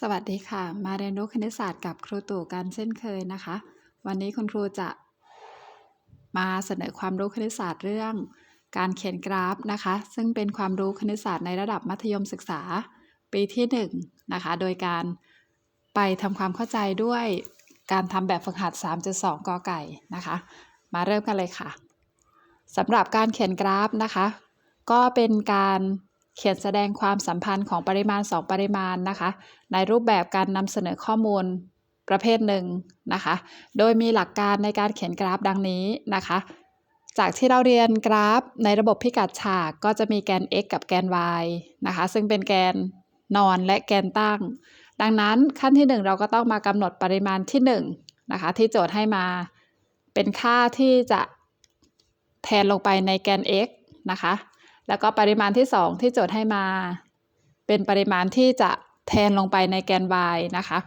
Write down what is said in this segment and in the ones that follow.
สวัสดีค่ะ มาเรียนรู้คณิตศาสตร์กับครูตู่กันเช่นเคยนะคะ วันนี้คุณครูจะมาเสนอความรู้คณิตศาสตร์เรื่อง การเขียนกราฟนะคะ ซึ่งเป็นความรู้คณิตศาสตร์ในระดับมัธยมศึกษา ปีที่1นงนะคะ โดยการไปทำความเข้าใจด้วยการทำแบบฝึกหัด 3.2 กอไก่นะคะ มาเริ่มกันเลยค่ะสำหรับการเขียนกราฟนะคะ ก็เป็นการ เขียนแสดงความสัมพันธ์ของปริมาณ 2 ปริมาณนะคะ ในรูปแบบการนำเสนอข้อมูลประเภทหนึ่งนะคะ โดยมีหลักการในการเขียนกราฟดังนี้นะคะ จากที่เราเรียนกราฟในระบบพิกัดฉากก็จะมีแกน x กับแกน y นะคะ ซึ่งเป็นแกนนอนและแกนตั้ง ดังนั้นขั้นที่ 1 เราก็ต้องมากำหนดปริมาณที่1นะคะที่โจทย์ให้มา เป็นค่าที่จะแทนลงไปในแกน x นะคะ แล้วก็ปริมาณที่ 2 ที่โจทย์ให้มา เป็นปริมาณที่จะแทนลงไปในแกน y นะคะ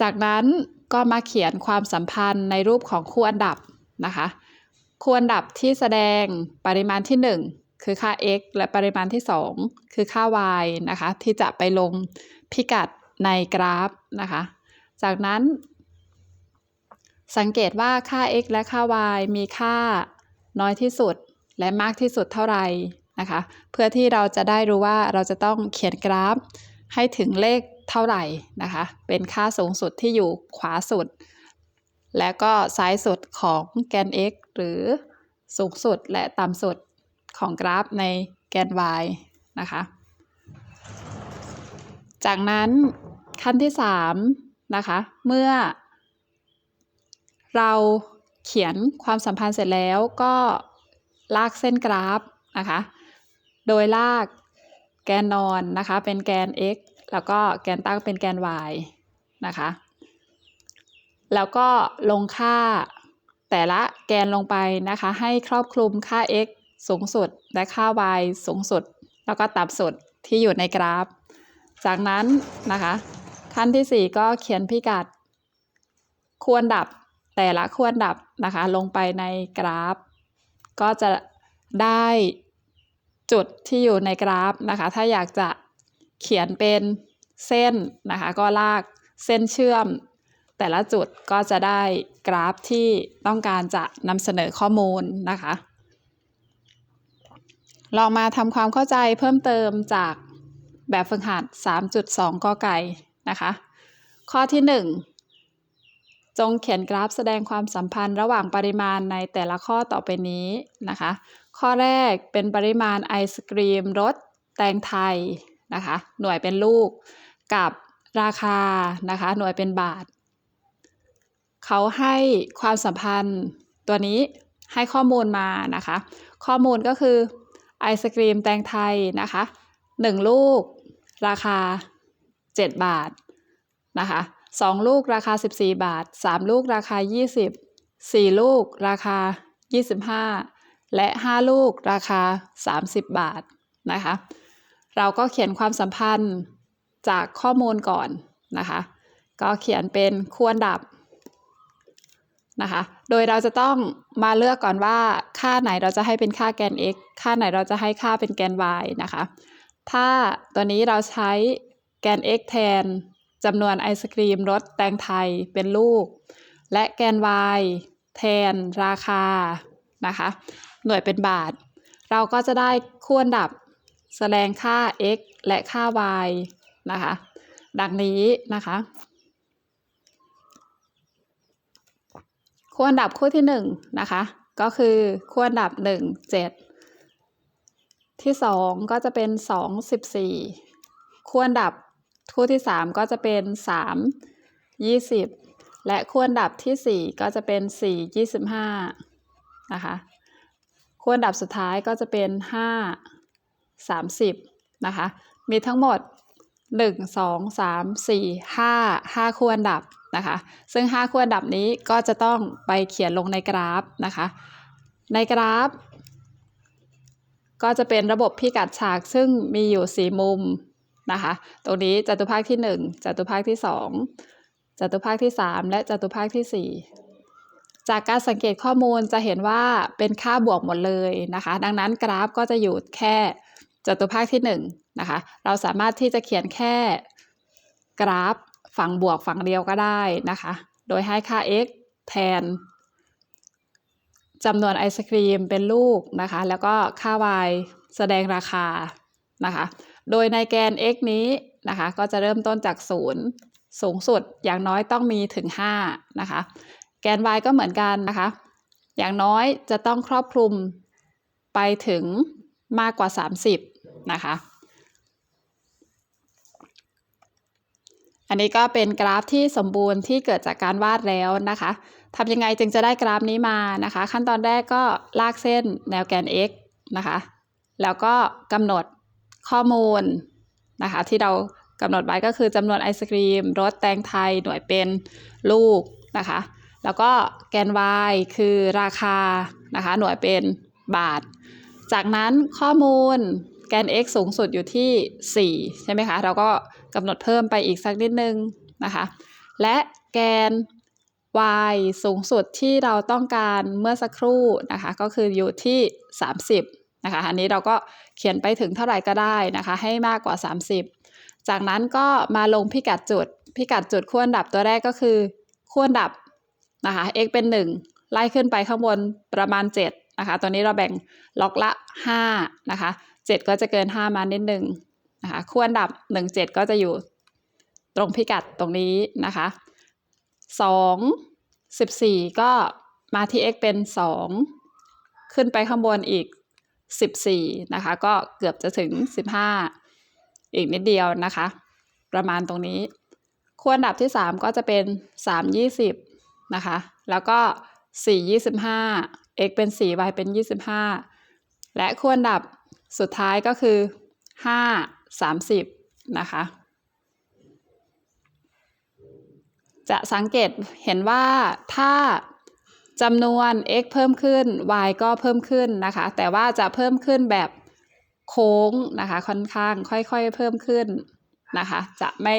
จากนั้นก็มาเขียนความสัมพันธ์ในรูปของคู่อันดับนะคะคู่อันดับที่แสดงปริมาณที่ 1 คือค่า x และปริมาณที่ 2 คือค่า y นะคะ ที่จะไปลงพิกัดในกราฟนะคะ จากนั้นสังเกตว่าค่า x และค่า y มีค่าน้อยที่สุดและมากที่สุดเท่าไหร่ นะคะ เพื่อที่เราจะได้รู้ว่าเราจะต้องเขียนกราฟ ให้ถึงเลขเท่าไหร่นะคะ เป็นค่าสูงสุดที่อยู่ขวาสุด และก็ซ้ายสุดของแกน x หรือสูงสุดและต่ำสุดของกราฟในแกน y นะคะ จากนั้นขั้นที่ 3 นะคะ เมื่อ เราเขียนความสัมพันธ์เสร็จแล้วก็ลากเส้นกราฟนะคะ โดยลากแกนนอนนะคะ เป็นแกน x แล้วก็แกนตั้งเป็นแกน y นะคะ แล้วก็ลงค่าแต่ละแกนลงไปนะคะ ให้ครอบคลุมค่า x สูงสุด และค่า y สูงสุด แล้วก็ต่ำสุดที่อยู่ในกราฟ จากนั้นนะคะ ขั้นที่ 4 ก็เขียนพิกัด ควรดับแต่ละควรดับนะคะ ลงไปในกราฟ ก็จะได้ จุดที่อยู่ในกราฟนะคะ ถ้าอยากจะเขียนเป็นเส้นนะคะ ก็ลากเส้นเชื่อม แต่ละจุดก็จะได้กราฟที่ต้องการจะนำเสนอข้อมูลนะคะ ลองมาทำความเข้าใจเพิ่มเติมจากแบบฝึกหัด 3.2กอไก่นะคะ ข้อที่ 1 จงเขียนกราฟแสดงความสัมพันธ์ระหว่างปริมาณในแต่ละข้อต่อไปนี้นะคะ ข้อแรกเป็นปริมาณไอศกรีมรสแตงไทยนะคะ หน่วยเป็นลูกกับราคานะคะ หน่วยเป็นบาท เขาให้ความสัมพันธ์ตัวนี้ให้ข้อมูลมานะคะ ข้อมูลก็คือไอศกรีมแตงไทยนะคะ 1 ลูก ราคา 7 บาทนะคะ2ลูกราคา 14 บาท 3 ลูกราคา 20 4 ลูกราคา 25 และ 5 ลูกราคา 30 บาทนะคะ เราก็เขียนความสัมพันธ์จากข้อมูลก่อนนะคะ ก็เขียนเป็นควรดับนะคะ โดยเราจะต้องมาเลือกก่อนว่าค่าไหนเราจะให้เป็นค่าแกน x ค่าไหนเราจะให้ค่าเป็นแกน y นะคะ ถ้าตัวนี้เราใช้แกน x แทนจำนวนไอศครีมรสแตงไทยเป็นลูก และแกน y แทนราคานะคะ หน่วยเป็นบาท เราก็จะได้คู่อันดับ แสดงค่า x และค่า y นะคะ ดังนี้นะคะคู่อันดับคู่ที่1นะคะก็คือคู่อันดับ 1 7 ที่ 2 ก็จะเป็น 2 14 คู่อันดับคู่ที่ 3 ก็จะเป็น 3 20 และคู่อันดับที่ 4 ก็จะเป็น 4 25 นะคะ คู่อันดับสุดท้ายก็จะเป็น 5 30 นะคะ มีทั้งหมด 1 2 3 4 5 5 คู่อันดับนะคะ ซึ่ง 5 คู่อันดับนี้ก็จะต้องไปเขียนลงในกราฟนะคะ ในกราฟ ก็จะเป็นระบบพิกัดฉากซึ่งมีอยู่ 4 มุมนะคะ ตรงนี้จตุภาคที่ 1จตุภาคที่ 2จตุภาคที่ 3 และจตุภาคที่ 4 จากการสังเกตข้อมูลจะเห็นว่าเป็นค่าบวกหมดเลยนะคะ ดังนั้นกราฟก็จะอยู่แค่จตุภาคที่1นะคะ เราสามารถที่จะเขียนแค่กราฟฝั่งบวกฝั่งเดียวก็ได้นะคะ โดยให้ค่า x แทนจำนวนไอศครีมเป็นลูกนะคะ แล้วก็ค่า y แสดงราคานะคะ โดยในแกน x นี้นะคะ ก็จะเริ่มต้นจาก 0 สูงสุดอย่างน้อยต้องมีถึง 5 นะคะ แกน y ก็เหมือนกันนะคะ อย่างน้อยจะต้องครอบคลุมไปถึงมากกว่า 30 นะคะ อันนี้ก็เป็นกราฟที่สมบูรณ์ที่เกิดจากการวาดแล้วนะคะทำยังไงจึงจะได้กราฟนี้มานะคะ ขั้นตอนแรกก็ลากเส้นแนวแกน x นะคะ แล้วก็กำหนดข้อมูลนะคะที่เรากำหนดไว้ก็คือจำนวนไอศครีมรสแตงไทยหน่วยเป็นลูกนะคะ แล้วก็แกน y คือราคานะคะหน่วยเป็นบาท จากนั้นข้อมูลแกน x สูงสุดอยู่ที่ 4 ใช่ไหมคะ เราก็กำหนดเพิ่มไปอีกสักนิดนึงนะคะ และแกน y สูงสุดที่เราต้องการเมื่อสักครู่นะคะ ก็คืออยู่ที่ 30 นะคะ อันนี้เราก็เขียนไปถึงเท่าไหร่ก็ได้นะคะ ให้มากกว่า 30 จากนั้นก็มาลงพิกัดจุด พิกัดจุดขั้วอันดับตัวแรกก็คือขั้วอันดับ นะคะ x เป็น 1 ไล่ขึ้นไปข้างบนประมาณ 7 นะคะตัวนี้เราแบ่งล็อกละ 5 นะคะ 7 ก็จะเกิน 5 มานิดหนึ่งนะคะขั้วอันดับ 1 7 ก็จะอยู่ตรงพิกัดตรงนี้นะคะสองสิบสี่ก็มาที่ x เป็นสองขึ้นไปข้างบนอีกสิบสี่นะคะ ก็เกือบจะถึงสิบห้าอีกนิดเดียวนะคะ ประมาณตรงนี้ขั้วอันดับที่สามก็จะเป็นสามยี่สิบ นะคะ แล้วก็สี่ยี่สิบห้า x เป็นสี่ y เป็นยี่สิบห้าและขั้วอันดับสุดท้ายก็คือห้าสามสิบนะคะ จะสังเกตเห็นว่าถ้าจำนวน x เพิ่มขึ้น y ก็เพิ่มขึ้นนะคะ แต่ว่าจะเพิ่มขึ้นแบบโค้งนะคะ ค่อนข้างค่อยๆ เพิ่มขึ้นนะคะ จะไม่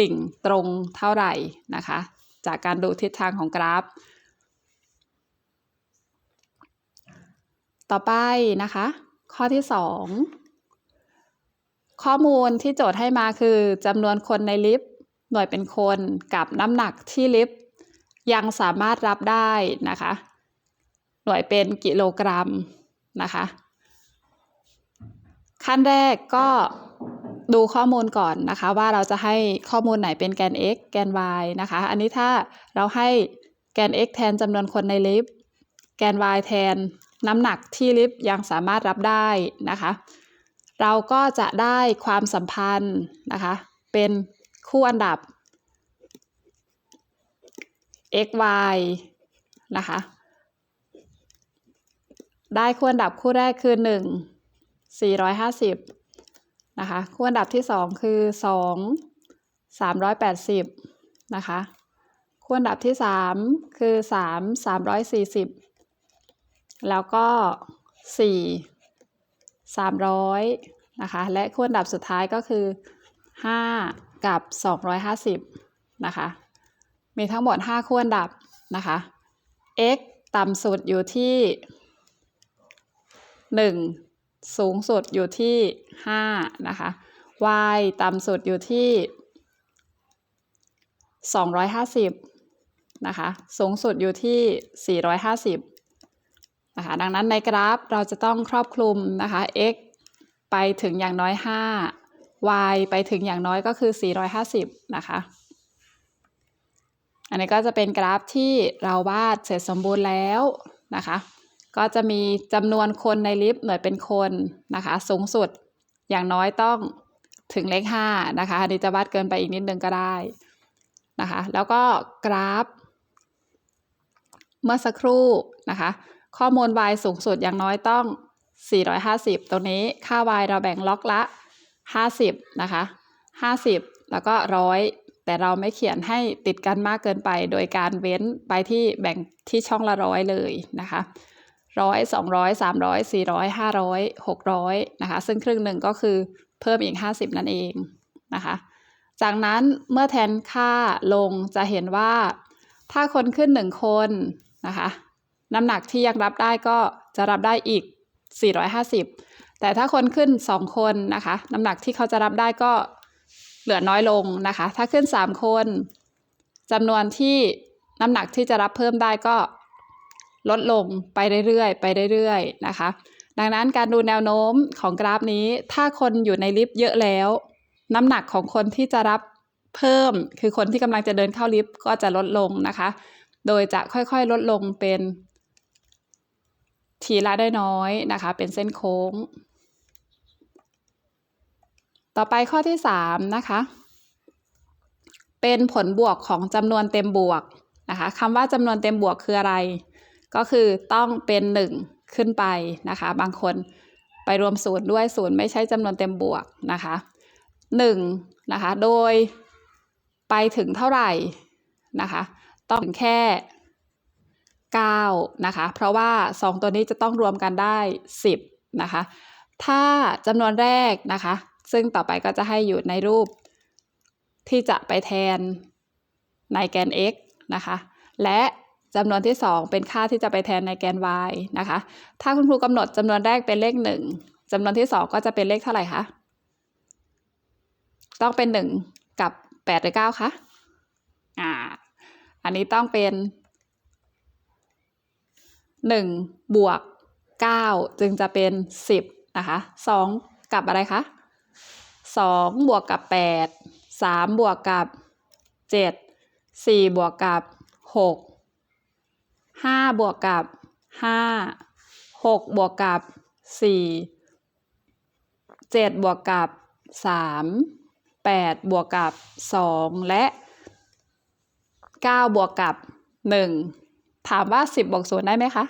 ดิ่งตรงเท่าไหร่นะคะ จากการดูทิศทางของกราฟ ต่อไปนะคะ ข้อที่ 2 ข้อมูลที่โจทย์ให้มาคือจำนวนคนในลิฟต์หน่วยเป็นคนกับน้ำหนักที่ลิฟต์ยังสามารถรับได้นะคะ หน่วยเป็นกิโลกรัมนะคะ ขั้นแรกก็ ดูข้อมูลก่อนนะคะ ว่าเราจะให้ข้อมูลไหนเป็นแกน x แกน y นะคะ อันนี้ถ้าเราให้แกน x แทนจำนวนคนในลิฟต์แกน y แทนน้ำหนักที่ลิฟต์ยังสามารถรับได้นะคะ เราก็จะได้ความสัมพันธ์นะคะ เป็นคู่อันดับ x y นะคะ ได้คู่อันดับคู่แรกคือ 1 450 นะคะคู่อันดับที่ 2 คือ 2 380นะคะคู่อันดับที่ 3 คือ 3 340 แล้วก็ 4 300นะคะและคู่อันดับสุดท้ายก็คือ 5 กับ 250นะคะมีทั้งหมด 5 คู่อันดับนะคะ x ต่ำสุดอยู่ที่ 1 สูงสุดอยู่ที่ 5 นะคะ y ต่ำสุดอยู่ที่ 250 นะคะ สูงสุดอยู่ที่ 450 นะคะ ดังนั้นในกราฟเราจะต้องครอบคลุมนะคะ x ไปถึงอย่างน้อย 5 y ไปถึงอย่างน้อยก็คือ 450 นะคะ อันนี้ก็จะเป็นกราฟที่เราวาดเสร็จสมบูรณ์แล้วนะคะ ก็จะมีจำนวนคนในลิฟต์หน่วยเป็นคนนะคะ สูงสุดอย่างน้อยต้องถึงเลข5นะคะอันนี้จะวาดเกินไปอีกนิดนึงก็ได้นะคะ แล้วก็กราฟ เมื่อสักครู่นะคะ ข้อมูล y สูงสุดอย่างน้อยต้อง 450 ตรงนี้ค่า y เราแบ่งล็อกละห้าสิบนะคะห้าสิบแล้วก็ร้อยแต่เราไม่เขียนให้ติดกันมากเกินไป โดยการเว้นไปที่แบ่งที่ช่องละร้อยเลยนะคะ ร้อยสองร้อยสามร้อยสี่ร้อยห้าร้อยหกร้อยนะคะ ซึ่งครึ่งหนึ่งก็คือเพิ่มอีกห้าสิบนั่นเองนะคะ จากนั้นเมื่อแทนค่าลงจะเห็นว่าถ้าคนขึ้นหนึ่งคนนะคะน้ำหนักที่ยังรับได้ก็จะรับได้อีก 450 แต่ถ้าคนขึ้น 2 คนนะคะ น้ำหนักที่เขาจะรับได้ก็เหลือน้อยลงนะคะ ถ้าขึ้น 3 คนจำนวนที่น้ำหนักที่จะรับเพิ่มได้ก็ ลดลงไปเรื่อยๆ ไปเรื่อยๆ นะคะ ดังนั้นการดูแนวโน้มของกราฟนี้ ถ้าคนอยู่ในลิฟต์เยอะแล้ว น้ำหนักของคนที่จะรับเพิ่ม คือคนที่กำลังจะเดินเข้าลิฟต์ก็จะลดลงนะคะ โดยจะค่อยๆ ลดลงเป็นทีละได้น้อยนะคะ เป็นเส้นโค้ง ต่อไปข้อที่ 3 นะคะ เป็นผลบวกของจำนวนเต็มบวกนะคะคำว่าจำนวนเต็มบวกคืออะไร ก็คือต้องเป็น 1 ขึ้นไปนะคะ บางคนไปรวมศูนย์ด้วยศูนย์ไม่ใช่จำนวนเต็มบวกนะคะ1นะคะ โดยไปถึงเท่าไหร่นะคะ ต้องแค่ 9 นะคะ เพราะว่า 2 ตัวนี้จะต้องรวมกันได้ 10 นะคะ ถ้าจำนวนแรกนะคะ ซึ่งต่อไปก็จะให้อยู่ในรูปที่จะไปแทนในแกน x นะคะ และ จำนวนที่ 2 เป็นค่าที่จะไปแทนในแกน y นะคะ ถ้าคุณครูกำหนดจำนวนแรกเป็นเลข 1จำนวนที่ 2 ก็จะเป็นเลขเท่าไหร่คะ ต้องเป็น 1 กับ 8 หรือ 9 คะ อ่า อันนี้ต้องเป็น 1 บวก 9 จึงจะเป็น 10 นะคะ 2 กับอะไรคะ 2 บวกกับ 8 3 บวกกับ 7 4 บวกกับ 6 5บวกกับ5 6บวกกับ4 7บวกกับ3 8บวกกับ2และ9บวกกับ1ถามว่า10บบวก0ได้ไหมคะ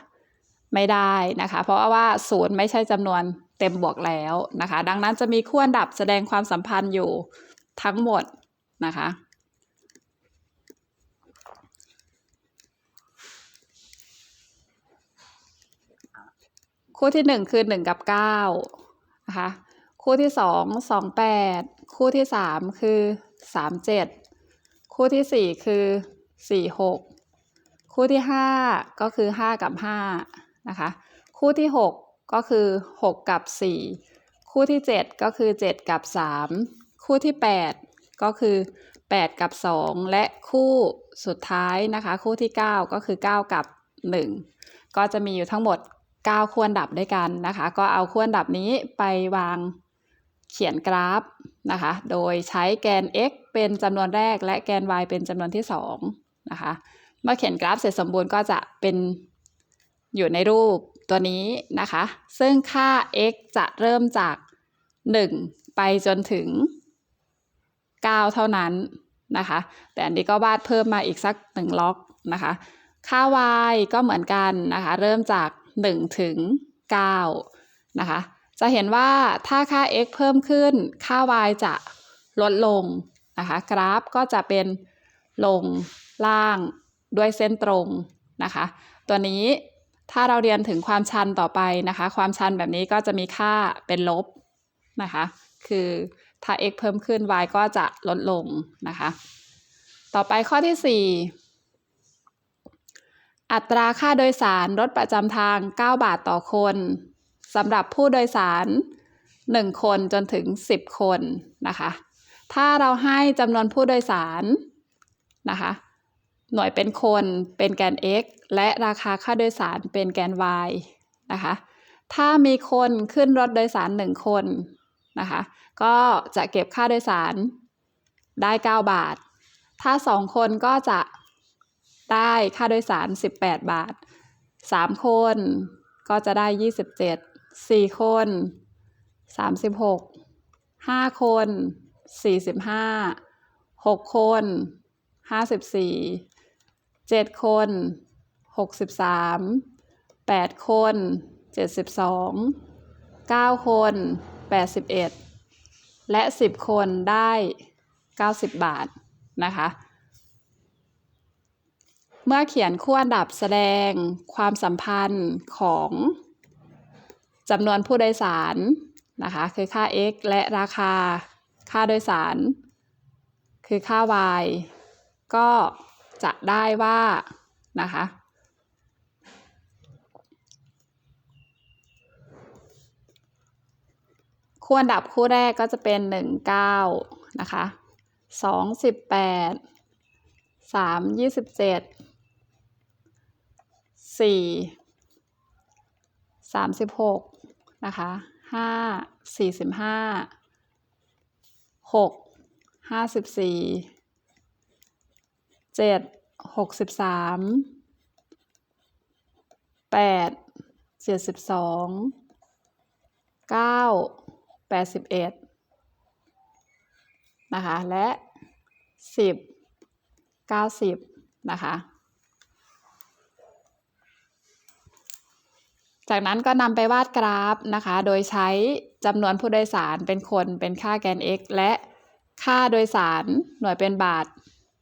ไม่ได้นะคะ เพราะว่า0ไม่ใช่จำนวนเต็มบวกแล้วนะคะ ดังนั้นจะมีขั้วอันดับแสดงความสัมพันธ์อยู่ทั้งหมดนะคะ คู่ที่1คือ1กับ9นะคะคู่ที่2 2 8คู่ที่3คือ3 7คู่ที่4คือ4 6คู่ที่5ก็คือ5กับ5นะคะคู่ที่6ก็คือ6กับ4คู่ที่7ก็คือ7กับ3คู่ที่8ก็คือ8กับ2และคู่สุดท้ายนะคะ คู่ที่9ก็คือ9กับ1ก็จะมีอยู่ทั้งหมด 9ขั้วอันดับด้วยกันนะคะ ก็เอาขั้วอันดับนี้ไปวางเขียนกราฟนะคะ โดยใช้แกน x เป็นจำนวนแรกและแกน y เป็นจำนวนที่2นะคะ เมื่อเขียนกราฟเสร็จสมบูรณ์ก็จะเป็นอยู่ในรูปตัวนี้นะคะ ซึ่งค่า x จะเริ่มจาก 1 ไปจนถึง 9 เท่านั้นนะคะ แต่อันนี้ก็วาดเพิ่มมาอีกสัก 1 ล็อกนะคะ ค่า y ก็เหมือนกันนะคะ เริ่มจาก 1 ถึง 9 นะคะ จะเห็นว่าถ้าค่า x เพิ่มขึ้น ค่า y จะลดลงนะคะ กราฟก็จะเป็นลงล่างด้วยเส้นตรงนะคะ ตัวนี้ถ้าเราเรียนถึงความชันต่อไปนะคะ ความชันแบบนี้ก็จะมีค่าเป็นลบนะคะ คือถ้า x เพิ่มขึ้น y ก็จะลดลงนะคะ ต่อไปข้อที่ 4 อัตราค่าโดยสารรถประจำทาง 9 บาทต่อคนสำหรับผู้โดยสาร 1 คนจนถึง 10 คนนะคะ ถ้าเราให้จำนวนผู้โดยสารนะคะ หน่วยเป็นคนเป็นแกน x และราคาค่าโดยสารเป็นแกน y นะคะ ถ้ามีคนขึ้นรถโดยสาร 1 คนนะคะ ก็จะเก็บค่าโดยสารได้ 9 บาท ถ้า 2 คนก็จะ ได้ค่าโดยสาร 18 บาท 3 คนก็จะได้ 27 4 คน 36 5 คน 45 6 คน 54 7 คน 63 8 คน 72 9 คน 81 และ 10 คนได้ 90 บาทนะคะ เมื่อเขียนขั้วอันดับแสดงความสัมพันธ์ของจำนวนผู้โดยสารนะคะคือค่า x และราคาค่าโดยสาร คือค่า y ก็จะได้ว่านะคะคู่อันดับคู่แรกก็จะเป็น 1 9 นะคะสองสิบแปด สี่สามสิบหกนะคะห้าสี่สิบห้าหกห้าสิบสี่เจ็ดหกสิบสามแปดเจ็ดสิบสองเก้าแปดสิบเอ็ดนะคะ และสิบเก้าสิบนะคะ จากนั้นก็นำไปวาดกราฟนะคะ โดยใช้จำนวนผู้โดยสารเป็นคนเป็นค่าแกน x และค่าโดยสารหน่วยเป็นบาท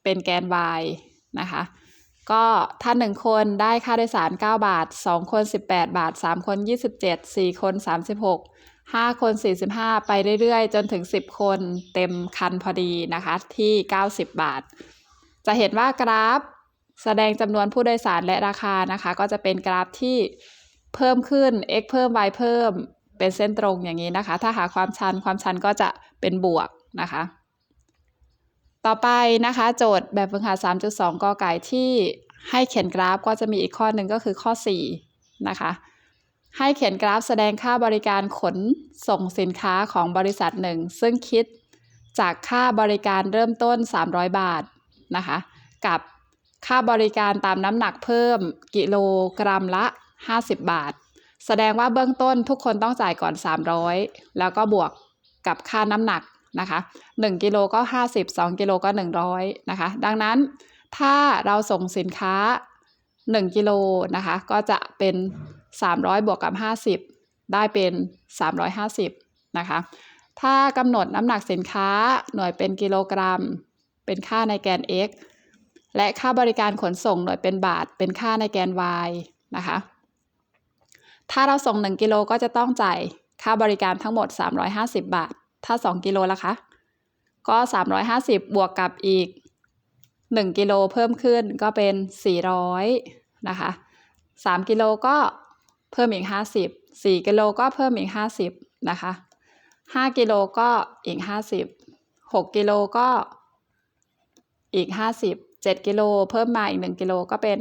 เป็นแกน y นะคะ ก็ถ้า 1 คนได้ค่าโดยสาร 9 บาท 2 คน 18 บาท 3 คน 27 4 คน 36 5 คน 45 ไปเรื่อยๆ จนถึง 10 คนเต็มคันพอดีนะคะ ที่ 90 บาท จะเห็นว่ากราฟแสดงจำนวนผู้โดยสารและราคานะคะ ก็จะเป็นกราฟที่ เพิ่มขึ้น x เพิ่ม y เพิ่ม เป็นเส้นตรงอย่างนี้นะคะ ถ้าหาความชันความชันก็จะเป็นบวกนะคะ ต่อไปนะคะ โจทย์แบบฝึกหัด 3.2กอไก่ที่ให้เขียนกราฟก็จะมีอีกข้อหนึ่งก็คือข้อ 4 นะคะ ให้เขียนกราฟแสดงค่าบริการขนส่งสินค้าของบริษัทหนึ่ง ซึ่งคิดจากค่าบริการเริ่มต้น 300 บาทนะคะ กับค่าบริการตามน้ำหนักเพิ่มกิโลกรัมละ 50 บาท แสดงว่าเบื้องต้นทุกคนต้องจ่ายก่อน 300 แล้วก็บวกกับค่าน้ำหนักนะคะ1กิโลก็ 50 2กิโลก็ 100นะคะ ดังนั้นถ้าเราส่งสินค้า 1กิโลนะคะ ก็จะเป็น 300 บวกกับ 50 ได้เป็น 350นะคะ ถ้ากำหนดน้ำหนักสินค้าหน่วยเป็นกิโลกรัม เป็นค่าในแกน x และค่าบริการขนส่งหน่วยเป็นบาท เป็นค่าในแกน y นะคะ ถ้าเราส่ง 1 กิโลก็จะต้องจ่ายค่าบริการทั้งหมด 350 บาท ถ้า 2 กิโลละคะ ก็ 350 บวกกับอีก 1 กิโลเพิ่มขึ้นก็เป็น 400 นะคะ 3 กิโลก็เพิ่มอีก 50 4 กิโลก็เพิ่มอีก 50 นะคะ 5 กิโลก็อีก 50 6 กิโลก็อีก 50 7 กิโลเพิ่มมาอีก 1 กิโลก็เป็น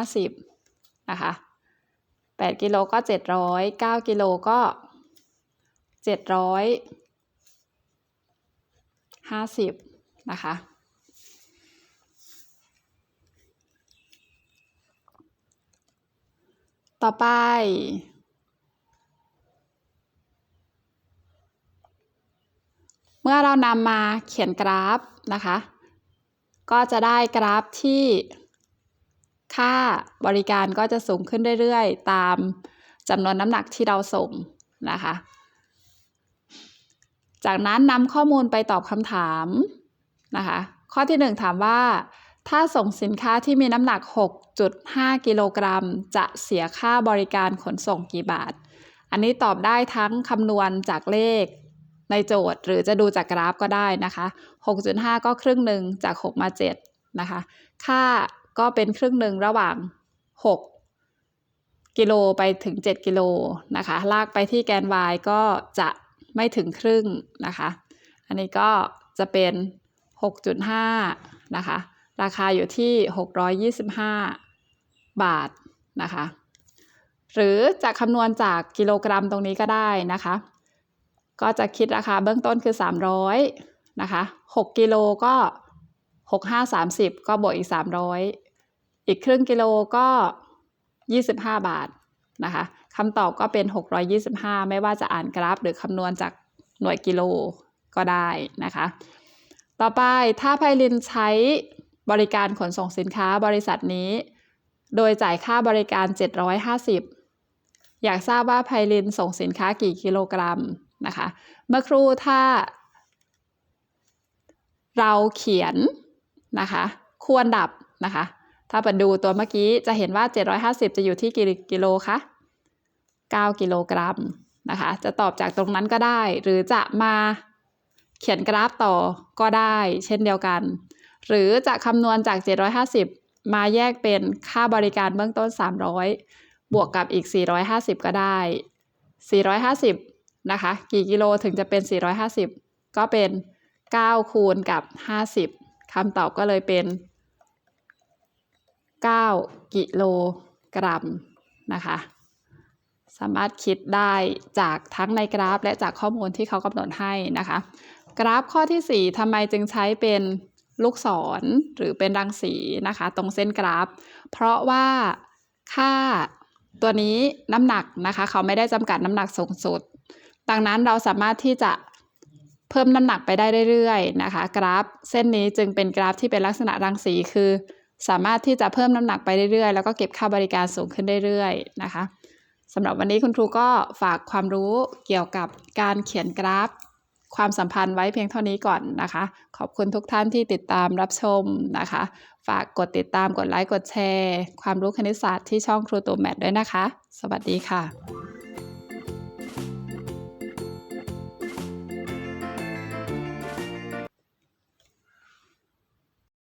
650 นะคะ 8 กิโลก็ 700 9 กิโลก็ 750 นะคะ ต่อไปเมื่อเรานำมาเขียนกราฟนะคะ ก็จะได้กราฟที่ ค่าบริการก็จะสูงขึ้นเรื่อยๆ ตามจำนวนน้ำหนักที่เราส่งนะคะ จากนั้นนำข้อมูลไปตอบคำถามนะคะ ข้อที่ 1 ถามว่า ถ้าส่งสินค้าที่มีน้ำหนัก 6.5 กิโลกรัม จะเสียค่าบริการขนส่งกี่บาท อันนี้ตอบได้ทั้งคำนวณจากเลขในโจทย์หรือจะดูจากกราฟก็ได้นะคะ 6.5 ก็ครึ่งหนึ่งจาก 6 มา 7 นะคะ ค่า ก็เป็นครึ่งหนึ่งระหว่าง 6 กิโลไปถึง 7 กิโลนะคะ ลากไปที่แกน y ก็จะไม่ถึงครึ่งนะคะ อันนี้ก็จะเป็น 6.5 นะคะ ราคาอยู่ที่ 625 บาทนะคะ หรือจะคำนวณจากกิโลกรัมตรงนี้ก็ได้นะคะ ก็จะคิดราคาเบื้องต้นคือ 300 นะคะ 6 กิโลก็ 65 30 ก็บวกอีก 300 อีกครึ่งกิโลก็ 25 บาทนะคะคำตอบก็เป็น 625 ไม่ว่าจะอ่านกราฟหรือคำนวณจากหน่วยกิโลก็ได้นะคะ ต่อไปถ้าไพลินใช้บริการขนส่งสินค้าบริษัทนี้ โดยจ่ายค่าบริการ 750 อยากทราบว่าไพลินส่งสินค้ากี่กิโลกรัมนะคะ เมื่อครู่ถ้า เราเขียน นะคะ ควรดับนะคะ ถ้าไปดูตัวเมื่อกี้จะเห็นว่า 750 จะอยู่ที่กี่กิโลคะ9 กิโลกรัมนะคะ จะตอบจากตรงนั้นก็ได้ หรือจะมาเขียนกราฟต่อก็ได้ เช่นเดียวกัน หรือจะคำนวณจาก 750 มาแยกเป็นค่าบริการเบื้องต้น 300 บวกกับอีก 450 ก็ได้ 450 นะคะ กี่กิโลถึงจะเป็น 450 ก็เป็น 9 คูณกับ 50 คำตอบก็เลยเป็น 9 กิโลกรัมนะคะ สามารถคิดได้จากทั้งในกราฟ และจากข้อมูลที่เขากำหนดให้นะคะ กราฟข้อที่ 4ทำไมจึงใช้เป็นลูกศรหรือเป็นรังสีนะคะ ตรงเส้นกราฟ เพราะว่าค่าตัวนี้น้ำหนักนะคะ เขาไม่ได้จำกัดน้ำหนักสูงสุด ดังนั้นเราสามารถที่จะ เพิ่มน้ำหนักไปได้เรื่อยๆนะคะ กราฟเส้นนี้จึงเป็นกราฟที่เป็นลักษณะรังสีคือ สามารถที่จะเพิ่มน้ำหนักไปเรื่อยๆ แล้วก็เก็บค่าบริการสูงขึ้นเรื่อยๆนะคะสำหรับวันนี้คุณครูก็ฝากความรู้เกี่ยวกับการเขียนกราฟ ความสัมพันธ์ไว้เพียงเท่านี้ก่อนนะคะ ขอบคุณทุกท่านที่ติดตามรับชมนะคะ ฝากกดติดตามกดไลค์กดแชร์ ความรู้คณิตศาสตร์ที่ช่องครูตัวแมทด้วยนะคะ สวัสดีค่ะ